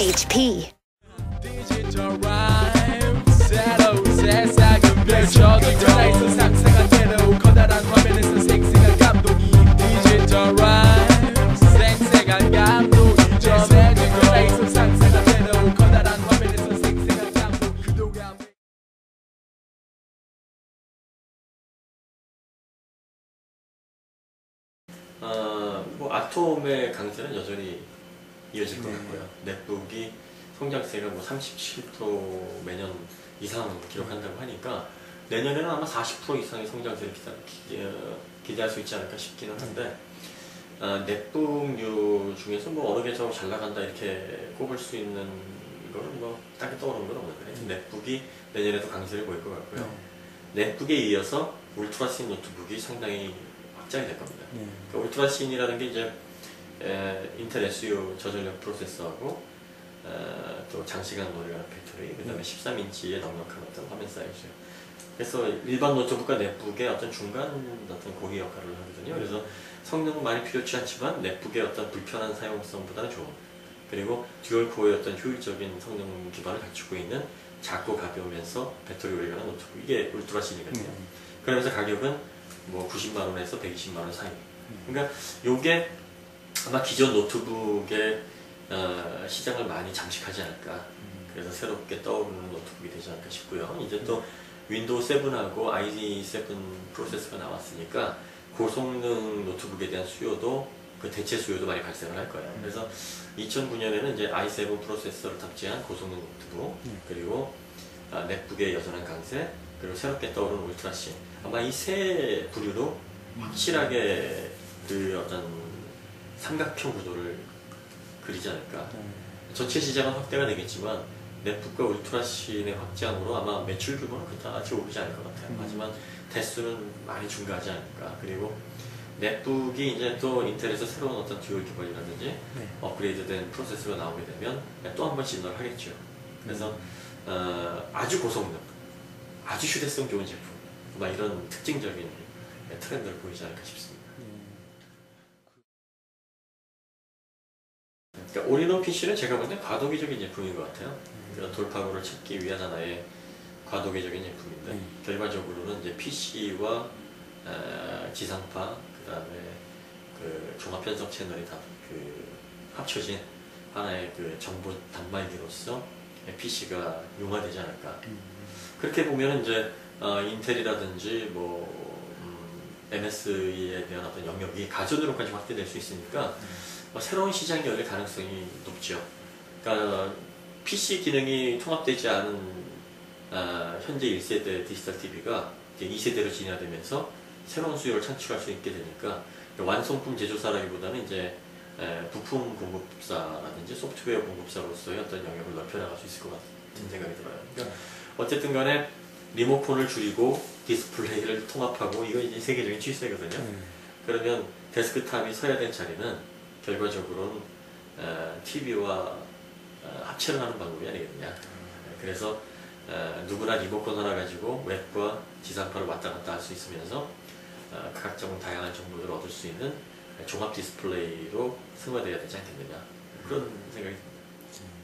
HP. 어, 뭐 아톰의 강세는 여전히 이어질 것 네. 같고요. 넷북이 성장세가 뭐 37% 매년 이상 기록한다고 하니까 내년에는 아마 40% 이상의 성장세를 기다, 기, 어, 기대할 수 있지 않을까 싶기는 한데 어, 넷북류 중에서 뭐 어느 게더잘 나간다 이렇게 꼽을 수 있는 거는 뭐 딱히 떠오르는 건 없는데 넷북이 내년에도 강세를 보일 것 같고요. 넷북에 이어서 울트라신 노트북이 상당히 확장이 될 겁니다. 네. 그 울트라신이라는 게 이제 에, 인텔 SU 저전력 프로세서하고 에, 또 장시간 노래하는 배터리, 그 다음에 13인치의 넉넉한 어떤 화면 사이즈요. 그래서 일반 노트북과 넷북의 어떤 중간 어떤 고리 역할을 하거든요. 그래서 성능은 많이 필요치 않지만 넷북의 어떤 불편한 사용성보다는 좋은 그리고 듀얼 코어의 어떤 효율적인 성능 기반을 갖추고 있는 작고 가벼우면서 배터리 오래 가는 노트북 이게 울트라신이거든요. 음. 그러면서 가격은 뭐 90만 원에서 120만 원 사이. 그러니까 요게 아마 기존 노트북의 어, 시장을 많이 잠식하지 않을까. 그래서 새롭게 떠오르는 노트북이 되지 않을까 싶고요. 이제 또 윈도우 7하고 i7 프로세서가 나왔으니까 고성능 노트북에 대한 수요도 그 대체 수요도 많이 발생을 할 거예요. 그래서 2009년에는 이제 i7 프로세서를 탑재한 고성능 노트북 그리고 아, 넷북의 여전한 강세 그리고 새롭게 떠오르는 울트라신 아마 이세 부류로 확실하게 그 어떤 삼각형 구도를 그리지 않을까. 전체 시장은 확대가 되겠지만 넷북과 울트라신의 확장으로 아마 매출 규모는 그다지 오르지 않을 것 같아요. 하지만 대수는 많이 증가하지 않을까. 그리고 넷북이 이제 또 인텔에서 새로운 어떤 듀얼 기반이라든지 네. 업그레이드된 프로세서가 나오게 되면 또 한 번 진화를 하겠죠. 그래서 어, 아주 고성능, 아주 휴대성 좋은 제품, 막 이런 특징적인 트렌드를 보이지 않을까 싶습니다. 그러니까 올인원 PC는 제가 볼 때 과도기적인 제품인 것 같아요. 그런 돌파구를 찾기 위한 하나의 과도기적인 제품인데 네. 결과적으로는 이제 PC와 지상파 그다음에 그 종합 편성 채널이 다 그 합쳐진 하나의 그 정보 단말기로서 PC가 융화되지 않을까. 그렇게 보면 이제 어, 인텔이라든지 뭐 음, MS에 대한 어떤 영역이 가전으로까지 확대될 수 있으니까 어, 새로운 시장이 열릴 가능성이 높죠. 그러니까 PC 기능이 통합되지 않은 아, 현재 1세대 디지털 TV가 이제 2세대로 진화되면서 새로운 수요를 창출할 수 있게 되니까 완성품 제조사라기보다는 이제 에, 부품 공급사라든지 소프트웨어 공급사로서의 어떤 영역을 넓혀나갈 수 있을 것 같은 생각이 들어요. 그러니까 어쨌든 간에 리모컨을 줄이고 디스플레이를 통합하고 이거 이제 세계적인 추세거든요. 네. 그러면 데스크탑이 서야 될 자리는 결과적으로는 TV와 합체를 하는 방법이 아니겠느냐. 그래서 어, 누구나 리모컨 하나 가지고 웹과 지상파를 왔다 갔다 할 수 있으면서 어, 각종 다양한 정보들을 얻을 수 있는 종합 디스플레이로 승화되어야 되지 않겠느냐. 그런 생각이 듭니다.